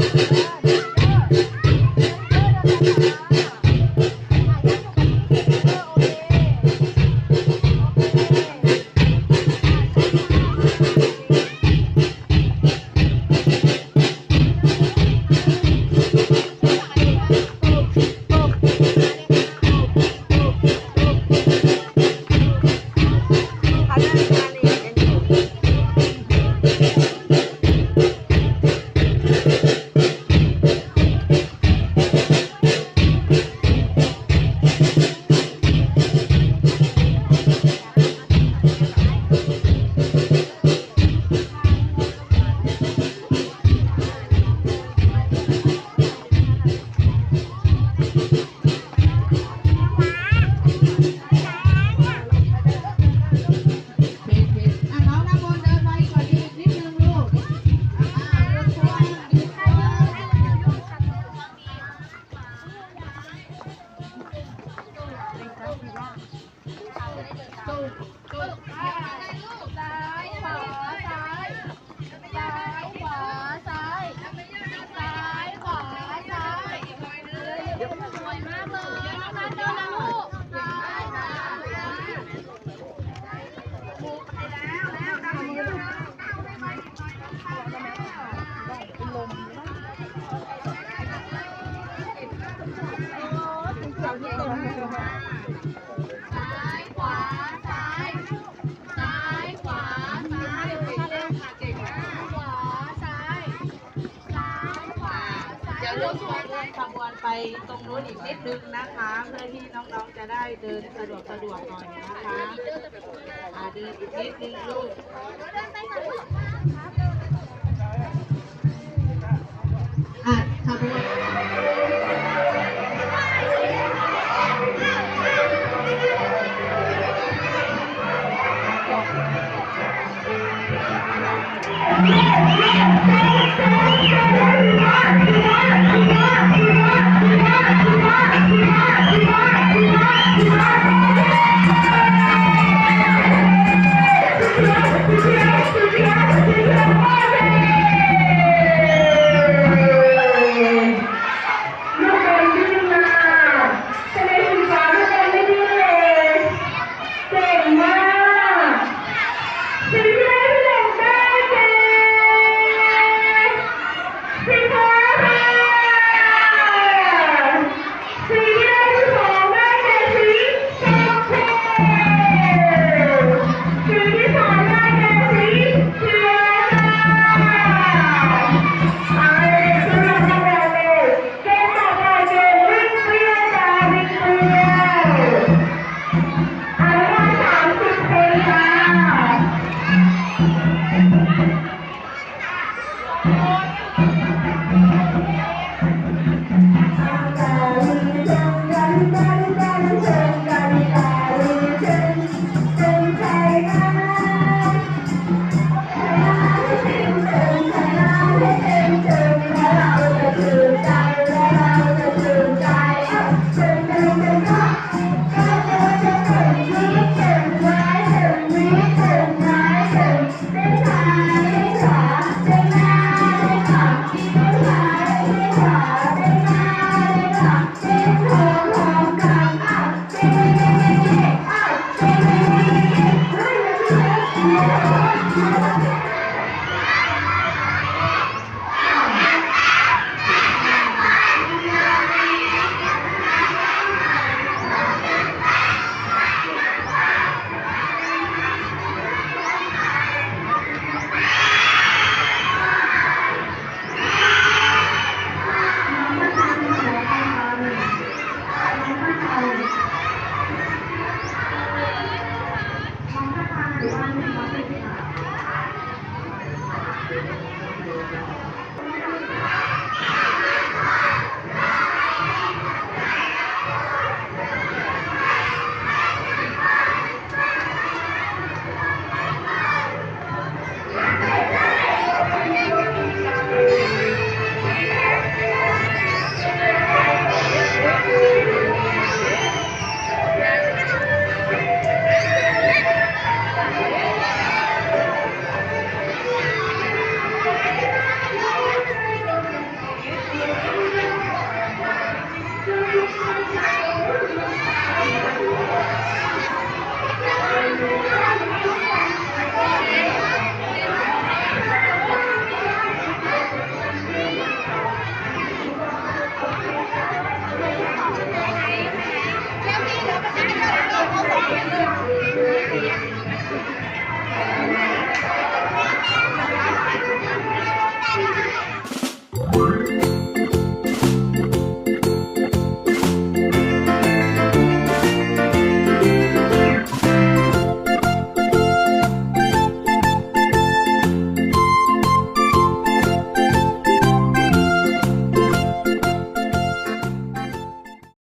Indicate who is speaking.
Speaker 1: ¡Ay! โจ้โจ้
Speaker 2: ซ้ายขวาซ้ายขวาซ้ายเก่งมากขวาซ้ายซ้ายขวาซ้าย
Speaker 3: เดี๋ยวเรื่องขวนขบวนไปตรงนู้นอีกนิดนึงนะคะ เพื่อที่น้องๆจะได้เดินสะดวกสะดวกหน่อยนะคะอ่าเดินอีกนิดนึงลูก
Speaker 1: อะ
Speaker 2: Yeah!